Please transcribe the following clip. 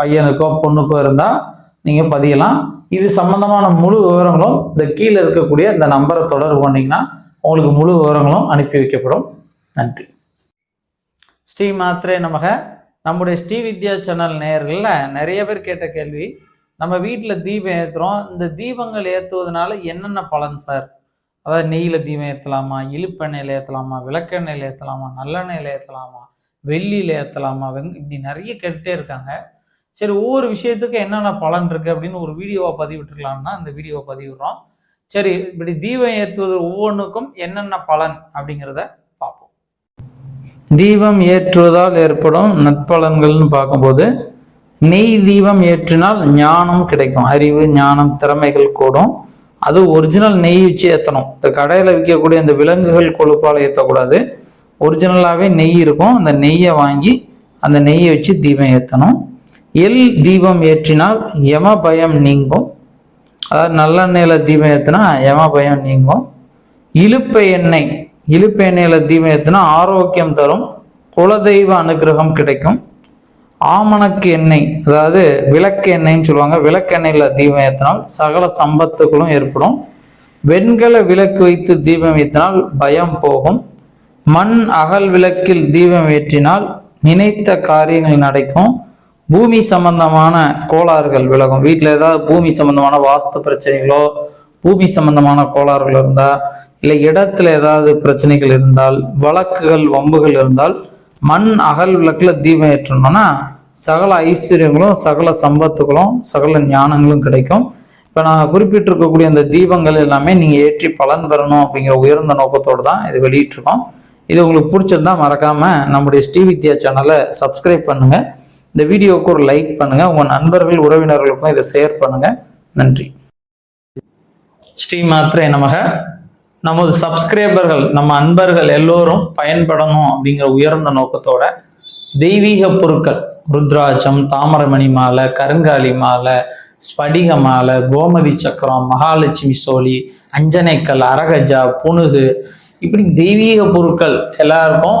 பையனுக்கோ பொண்ணுக்கோ இருந்தால் நீங்கள் பதியலாம். இது சம்பந்தமான முழு விவரங்களும் இந்த கீழே இருக்கக்கூடிய இந்த நம்பரை தொடர்பு பண்ணிங்கன்னா உங்களுக்கு முழு விவரங்களும் அனுப்பி வைக்கப்படும். நன்றி. ஸ்ரீ மாத்ரே நமக. நம்முடைய ஸ்ரீ வித்யா சேனல் நேயர்களில் நிறைய பேர் கேட்ட கேள்வி நம்ம வீட்டில் தீபம் ஏற்றுறோம் இந்த தீபங்கள் ஏற்றுவதனால என்னென்ன பலன் சார்? அதாவது நெய்யில் தீபம் ஏற்றலாமா இழுப்பெண்ணெயில் ஏற்றலாமா விளக்கெண்ணெயில் ஏற்றலாமா நல்லெண்ணெயில் ஏற்றலாமா வெள்ளியில் ஏற்றலாமா வெங் இப்படி நிறைய கேட்டுகிட்டே இருக்காங்க. சரி ஒவ்வொரு விஷயத்துக்கு என்னென்ன பலன் இருக்குது அப்படின்னு ஒரு வீடியோவை பதிவிட்டுருக்கலாம்னா அந்த வீடியோவை பதிவிடுறோம். சரி இப்படி தீபம் ஏற்றுவது ஒவ்வொன்றுக்கும் என்னென்ன பலன் அப்படிங்கிறத பார்ப்போம். தீபம் ஏற்றுவதால் ஏற்படும் நற்பலன்கள்னு பார்க்கும்போது நெய் தீபம் ஏற்றினால் ஞானம் கிடைக்கும். அறிவு ஞானம் திறமைகள் கூடும். அது ஒரிஜினல் நெய் வச்சு ஏற்றணும் இந்த கடையில் விற்கக்கூடிய அந்த விலங்குகள் கொழுப்பால் ஏற்றக்கூடாது ஒரிஜினலாகவே நெய் இருக்கும். அந்த நெய்யை வாங்கி அந்த நெய்யை வச்சு தீபம் ஏற்றணும் எல் தீபம் ஏற்றினால் யம பயம் நீங்கும். அதாவது நல்லெண்ணெயில் தீபம் ஏற்றினா யம பயம் நீங்கும். இழுப்பை எண்ணெய் இழுப்பை எண்ணெயில் தீபம் ஏற்றினா ஆரோக்கியம் தரும். குலதெய்வ அனுகிரகம் கிடைக்கும். ஆமணக்கு எண்ணெய் அதாவது விளக்கு எண்ணெய்ன்னு சொல்லுவாங்க. விளக்கெண்ணெயில் தீபம் ஏற்றினால் சகல சம்பத்துகளும் ஏற்படும். வெண்கல விளக்கு வைத்து தீபம் ஏற்றினால் பயம் போகும். மண் அகல் விளக்கில் தீபம் ஏற்றினால் நினைத்த காரியங்கள் நடக்கும். பூமி சம்பந்தமான கோளாறுகள் விலகும். வீட்டில் ஏதாவது பூமி சம்பந்தமான வாஸ்து பிரச்சனைகளோ பூமி சம்பந்தமான கோளாறுகள் இருந்தால் இல்லை இடத்துல ஏதாவது பிரச்சனைகள் இருந்தால் வழக்குகள் வம்புகள் இருந்தால் மண் அகல் விளக்கில் தீபம் ஏற்றணும்னா சகல ஐஸ்வர்யங்களும் சகல சம்பத்துகளும் சகல ஞானங்களும் கிடைக்கும். இப்போ நான் குறிப்பிட்டிருக்கக்கூடிய அந்த தீபங்கள் எல்லாமே நீங்கள் ஏற்றி பலன் பெறணும் அப்படிங்கிற உயர்ந்த நோக்கத்தோடு தான் இது வெளியிட்டிருக்கோம். இது உங்களுக்கு பிடிச்சிருந்தா மறக்காமல் நம்முடைய ஸ்ரீ வித்யா சேனலை சப்ஸ்கிரைப் பண்ணுங்கள் இந்த வீடியோவுக்கு ஒரு லைக் பண்ணுங்க. உங்க நண்பர்கள் உறவினர்களுக்கும் இதை ஷேர் பண்ணுங்க. நன்றி. ஸ்ரீ மாத்திரை நமக. நமது சப்ஸ்கிரைபர்கள் நம்ம அன்பர்கள் எல்லோரும் பயன்படணும் அப்படிங்கிற உயர்ந்த நோக்கத்தோட தெய்வீக பொருட்கள் ருத்ராட்சம் தாமரமணி மாலை கருங்காலி மாலை ஸ்படிக மாலை கோமதி சக்கரம் மகாலட்சுமி சோழி அஞ்சனைக்கல் அரகஜா புனுகு இப்படி தெய்வீக பொருட்கள் எல்லாருக்கும்